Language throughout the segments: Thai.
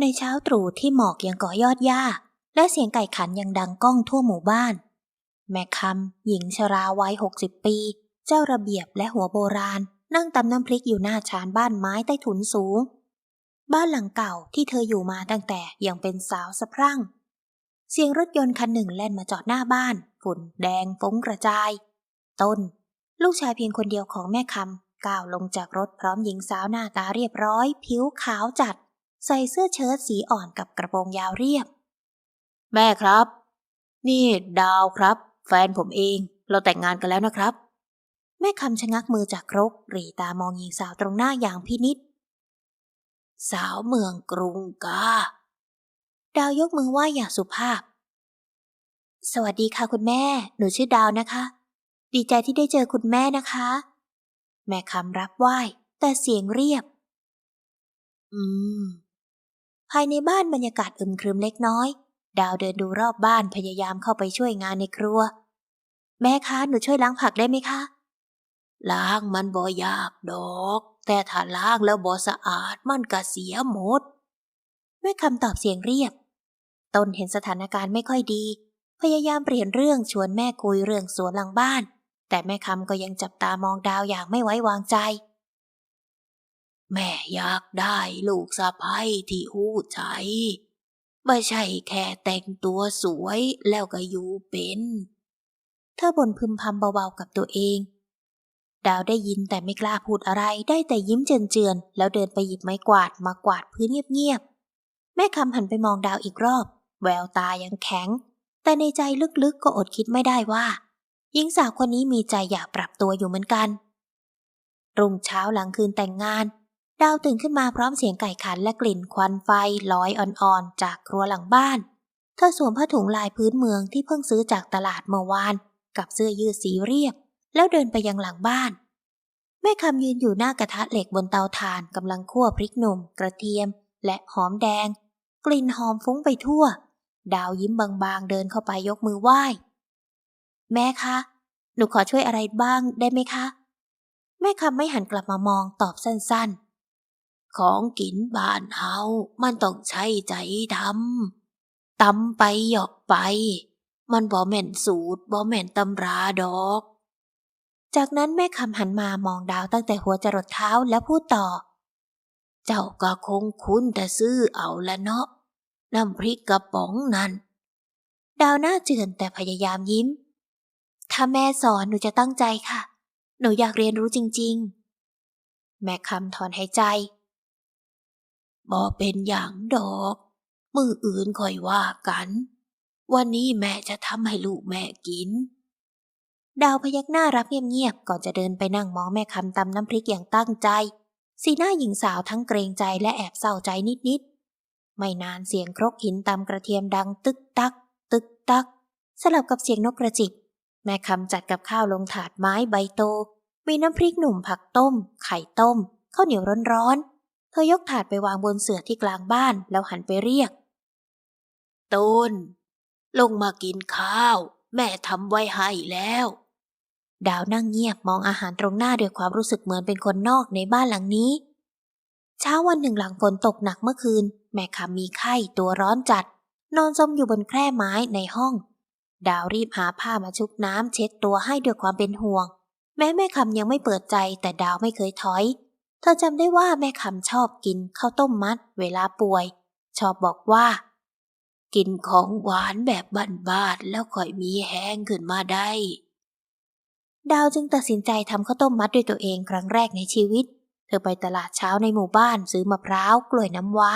ในเช้าตรู่ที่หมอกยังก่อยอดหญ้า และเสียงไก่ขันยังดังก้องทั่วหมู่บ้าน แม่คำหญิงชราวัยหกสิบปี เจ้าระเบียบและหัวโบราณ นั่งตำน้ำพริกอยู่หน้าชานบ้านไม้ใต้ถุนสูง บ้านหลังเก่าที่เธออยู่มาตั้งแต่ยังเป็นสาวสะพรั่ง เสียงรถยนต์คันหนึ่งแล่นมาจอดหน้าบ้าน ฝุ่นแดงฟุ้งกระจาย ต้น ลูกชายเพียงคนเดียวของแม่คำก้าวลงจากรถพร้อมหญิงสาวหน้าตาเรียบร้อย ผิวขาวจัด ใส่เสื้อเชิ้ตสีอ่อนกับกระโปรงยาวเรียบ แม่ครับ นี่ดาวครับ แฟนผมเอง เราแต่งงานกันแล้วนะครับ แม่คำชะงักมือจากครกหรีตามองหญิงสาวตรงหน้าอย่างพินิษสาวเมืองกรุงกาดาวยกมือไหว้อย่างสุภาพ สวัสดีค่ะคุณแม่ หนูชื่อดาวนะคะ ดีใจที่ได้เจอคุณแม่นะคะ แม่คำรับไหว้ แต่เสียงเรียบ อืม ภายในบ้านบรรยากาศอึมครึมเล็กน้อย ดาวเดินดูรอบบ้านพยายามเข้าไปช่วยงานในครัว แม่คะหนูช่วยล้างผักได้ไหมคะ ล้างมันบ่ยากดอก แต่ถ้าล้างแล้วบ่สะอาดมันก็เสียหมดแม่คำตอบเสียงเรียบ ต้นเห็นสถานการณ์ไม่ค่อยดี พยายามเปลี่ยนเรื่องชวนแม่คุยเรื่องสวนหลังบ้าน แต่แม่คำก็ยังจับตามองดาวอย่างไม่ไว้วางใจ แม่อยากได้ลูกสะใภ้ที่หู้ใจ ไม่ใช่แค่แต่งตัวสวยแล้วก็อยู่เป็น เธอบ่นพึมพำเบาๆกับตัวเอง ดาวได้ยินแต่ไม่กล้าพูดอะไรได้แต่ยิ้มเจือนๆ แล้วเดินไปหยิบไม้กวาดมากวาดพื้นเงียบๆ แม่คำหันไปมองดาวอีกรอบ แววตายังแข็ง แต่ในใจลึกๆก็อดคิดไม่ได้ว่าหญิงสาวคนนี้มีใจอยากปรับตัวอยู่เหมือนกัน รุ่งเช้าหลังคืนแต่งงาน ดาวตื่นขึ้นมาพร้อมเสียงไก่ขันและกลิ่นควันไฟลอยอ่อนๆ จากครัวหลังบ้าน เธอสวมผ้าถุงลายพื้นเมืองที่เพิ่งซื้อจากตลาดเมื่อวาน กับเสื้อยืดสีเรียบ แล้วเดินไปยังหลังบ้าน แม่คำยืนอยู่หน้ากระทะเหล็กบนเตาถ่านกำลังคั่วพริกหนุ่ม กระเทียม และหอมแดง กลิ่นหอมฟุ้งไปทั่ว ดาวยิ้มบางๆ เดินเข้าไปยกมือไหว้ แม่คะ หนูขอช่วยอะไรบ้างได้ไหมคะ แม่คำไม่หันกลับมามองตอบสั้นๆ ของกินบ้านเฮามันต้องใช้ใจทำตำไปหยอกไป มันบ่แม่นสูตรบ่แม่นตำราดอก จากนั้นแม่คำหันมามองดาวตั้งแต่หัวจรดเท้าแล้วพูดต่อ เจ้าก็คงคุ้นแต่ซื้อเอาละเนาะน้ำพริกกระป๋องนั่น ดาวหน้าเจือนแต่พยายามยิ้ม ถ้าแม่สอนหนูจะตั้งใจค่ะ หนูอยากเรียนรู้จริง ๆ แม่คำถอนหายใจ บ่เป็นอย่างดอก มืออื่นค่อยว่ากัน วันนี้แม่จะทำให้ลูกแม่กิน ดาวพยักหน้ารับเงียบๆก่อนจะเดินไปนั่งมองแม่คำตำน้ำพริกอย่างตั้งใจ สีหน้าหญิงสาวทั้งเกรงใจและแอบเศร้าใจนิดๆ ไม่นานเสียงครกหินตำกระเทียมดังตึกตัก ตึกตัก สลับกับเสียงนกกระจิบแม่คำจัดกับข้าวลงถาดไม้ใบโต มีน้ำพริกหนุ่มผักต้ม ไข่ต้มข้าวเหนียวร้อนๆ เธอยกถาดไปวางบนเสื่อที่กลางบ้านแล้วหันไปเรียกต้นลงมากินข้าว แม่ทำไว้ให้แล้ว ดาวนั่งเงียบมองอาหารตรงหน้าด้วยความรู้สึกเหมือนเป็นคนนอกในบ้านหลังนี้ เช้าวันหนึ่งหลังฝนตกหนักเมื่อคืน แม่คำมีไข้ตัวร้อนจัด นอนจมอยู่บนแคร่ไม้ในห้อง ดาวรีบหาผ้ามาชุบน้ำเช็ดตัวให้ด้วยความเป็นห่วง แม้แม่คำยังไม่เปิดใจแต่ดาวไม่เคยถอย เธอจำได้ว่าแม่คำชอบกินข้าวต้มมัดเวลาป่วย ชอบบอกว่า กินของหวานแบบบ้านๆแล้วค่อยมีแห้งขึ้นมาได้ ดาวจึงตัดสินใจทำข้าวต้มมัดด้วยตัวเองครั้งแรกในชีวิต เธอไปตลาดเช้าในหมู่บ้านซื้อมะพร้าว กล้วยน้ำว้า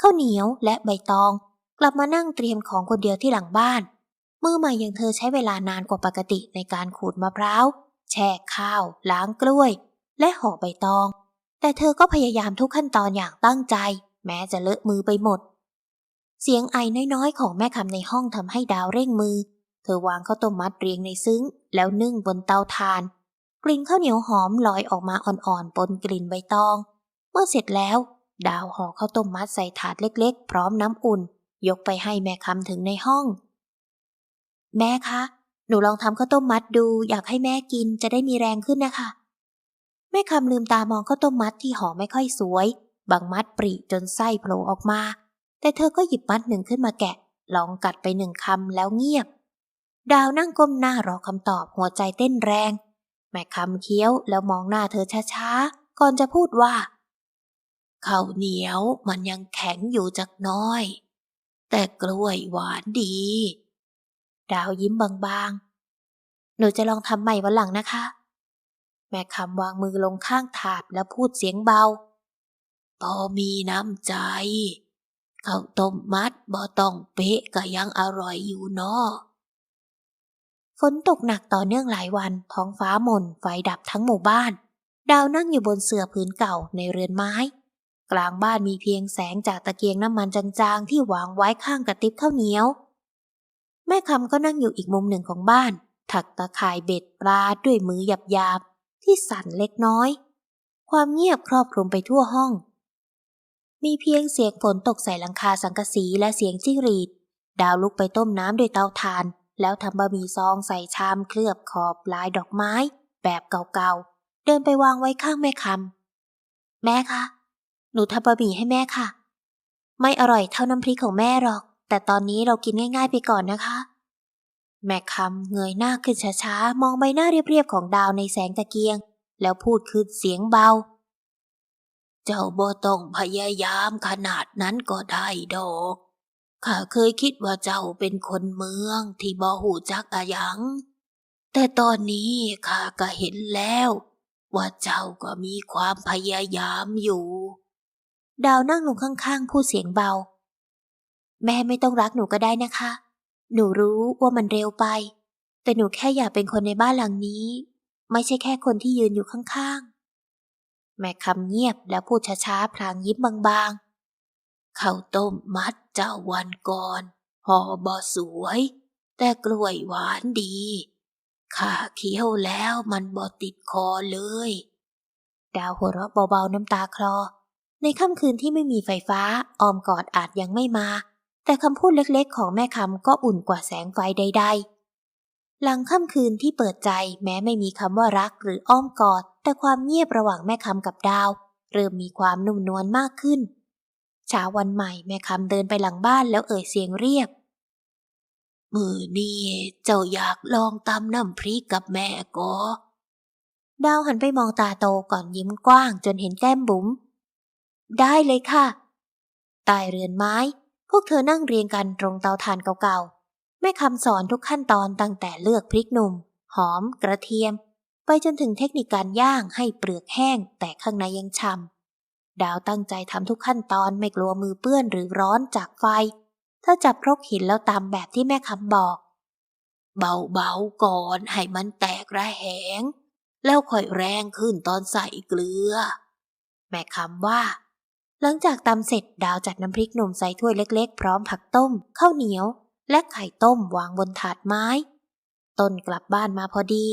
ข้าวเหนียวและใบตอง กลับมานั่งเตรียมของคนเดียวที่หลังบ้าน มือใหม่อย่างเธอใช้เวลานานกว่าปกติในการขูดมะพร้าวแช่ข้าว ล้างกล้วย และห่อใบตอง แต่เธอก็พยายามทุกขั้นตอนอย่างตั้งใจ แม้จะเลอะมือไปหมด เสียงไอน้อยๆ ของแม่คำในห้องทำให้ดาวเร่งมือ เธอวางข้าวต้มมัดเรียงในซึ้ง แล้วนึ่งบนเตาถ่าน กลิ่นข้าวเหนียวหอมลอยออกมาอ่อนๆปนกลิ่นใบตอง เมื่อเสร็จแล้ว ดาวห่อข้าวต้มมัดใส่ถาดเล็ก ๆ พร้อมน้ำอุ่น ยกไปให้แม่คำถึงในห้อง แม่คะ หนูลองทำข้าวต้มมัดดู อยากให้แม่กินจะได้มีแรงขึ้นนะคะ แม่คำลืมตามองข้าวต้มมัดที่ห่อไม่ค่อยสวย บางมัดปริจนไส้โผล่ออกมา แต่เธอก็หยิบมัดหนึ่งขึ้นมาแกะ ลองกัดไปหนึ่งคำแล้วเงียบ ดาวนั่งก้มหน้ารอคำตอบหัวใจเต้นแรง แม่คำเคี้ยวแล้วมองหน้าเธอช้าๆ ก่อนจะพูดว่าข้าวเหนียวมันยังแข็งอยู่จักน้อย แต่กล้วยหวานดี ดาวยิ้มบางๆ หนูจะลองทำใหม่วันหลังนะคะ แม่คำวางมือลงข้างถาดแล้วพูดเสียงเบา พอมีน้ำใจข้าวต้มมัดบ่ต้องเป๊ะก็ยังอร่อยอยู่เนาะฝนตกหนักต่อเนื่องหลายวัน ท้องฟ้าหม่น ไฟดับทั้งหมู่บ้าน ดาวนั่งอยู่บนเสื่อผืนเก่าในเรือนไม้ กลางบ้านมีเพียงแสงจากตะเกียงน้ำมันจางๆ ที่วางไว้ข้างกระติบข้าวเหนียว แม่คำก็นั่งอยู่อีกมุมหนึ่งของบ้าน ถักตะข่ายเบ็ดปลาด้วยมือหยาบๆ ที่สั่นเล็กน้อย ความเงียบครอบคลุมไปทั่วห้อง มีเพียงเสียงฝนตกใส่หลังคาสังกะสีและเสียงจิ้งหรีด ดาวลุกไปต้มน้ำด้วยเตาถ่าน แล้วทำบะหมี่ซองใส่ชามเคลือบขอบลายดอกไม้ แบบเก่าๆ เดินไปวางไว้ข้างแม่คำแม่คะ หนูทำบะหมี่ให้แม่ค่ะ ไม่อร่อยเท่าน้ำพริกของแม่หรอก แต่ตอนนี้เรากินง่าย ๆ ไปก่อนนะคะ แม่คำเงยหน้าขึ้นช้าๆ มองใบหน้าเรียบๆ ของดาวในแสงตะเกียง แล้วพูดขึ้นเสียงเบา เจ้าบ่ต้องพยายามขนาดนั้นก็ได้ดอกข้าเคยคิดว่าเจ้าเป็นคนเมืองที่บ่หูจักอะหยัง แต่ตอนนี้ข้าก็เห็นแล้ว ว่าเจ้าก็มีความพยายามอยู่ ดาวนั่งลงข้างๆ พูดเสียงเบา แม่ไม่ต้องรักหนูก็ได้นะคะ หนูรู้ว่ามันเร็วไป แต่หนูแค่อยากเป็นคนในบ้านหลังนี้ ไม่ใช่แค่คนที่ยืนอยู่ข้างๆ แม่คำเงียบแล้วพูดช้าๆ พลางยิ้มบางๆข้าวต้มมัดเจ้าวันก่อนห่อบอสวย แต่กล้วยหวานดีข้าเคี้ยวแล้วมันบอติดคอเลย ดาวหัวเราะเบาๆน้ำตาคลอ ในค่ำคืนที่ไม่มีไฟฟ้าออมกอดอาจยังไม่มา แต่คำพูดเล็กๆ ของแม่คำก็อุ่นกว่าแสงไฟใด ๆ หลังค่ำคืนที่เปิดใจแม้ไม่มีคำว่ารักหรืออ้อมกอด แต่ความเงียบระหว่างแม่คำกับดาว เริ่มมีความนุ่มนวลมากขึ้นเช้าวันใหม่แม่คำเดินไปหลังบ้านแล้วเอ่ยเสียงเรียก มือนี่เจ้าอยากลองตำน้ำพริกกับแม่ก็ดาวหันไปมองตาโตก่อนยิ้มกว้างจนเห็นแก้มบุ๋ม ได้เลยค่ะใต้เรือนไม้ วกเธอนั่งเรียงกันตรงเตาถ่านเก่าๆ แม่คำสอนทุกขั้นตอนตั้งแต่เลือกพริกหนุ่ม หอม กระเทียม ไปจนถึงเทคนิคการย่างให้เปลือกแห้ง แต่ข้างในยังฉ่ำดาวตั้งใจทำทุกขั้นตอนไม่กลัวมือเปื้อนหรือร้อนจากไฟถ้าจับครกหินแล้วตามแบบที่แม่คำบอก เบาๆก่อนให้มันแตกระแหง แล้วค่อยแรงขึ้นตอนใส่เกลือ แม่คำว่า หลังจากตำเสร็จดาวจัดน้ำพริกหนุ่มใส่ถ้วยเล็กๆ พร้อมผักต้ม ข้าวเหนียว และไข่ต้มวางบนถาดไม้ ต้นกลับบ้านมาพอดี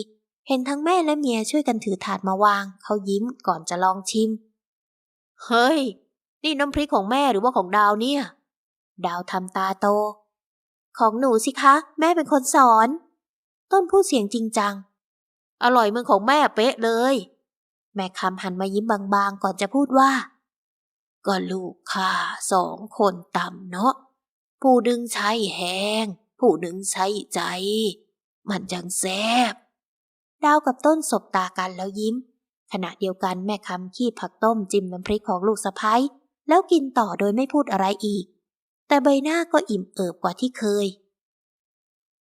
เห็นทั้งแม่และเมียช่วยกันถือถาดมาวาง เขายิ้มก่อนจะลองชิม เฮ้ย นี่น้ำพริกของแม่หรือว่าของดาวเนี่ย ดาวทำตาโต ของหนูสิคะ แม่เป็นคนสอน ต้นพูดเสียงจริงจัง อร่อยเมือนของแม่เป๊ะเลย แม่คำหันมายิ้มบางๆ ก่อนจะพูดว่า ก็ลูกข้าสองคนต่ำเนาะผู้ดึงใช้แหงผู้ดึงใช้ใจ มันจังแซบดาวกับต้นสบตากันแล้วยิ้ม ขณะเดียวกันแม่คำขี้ผักต้มจิ้มน้ำพริกของลูกสะพ้ยแล้วกินต่อโดยไม่พูดอะไรอีก แต่ใบหน้าก็อิ่มเอิบกว่าที่เคย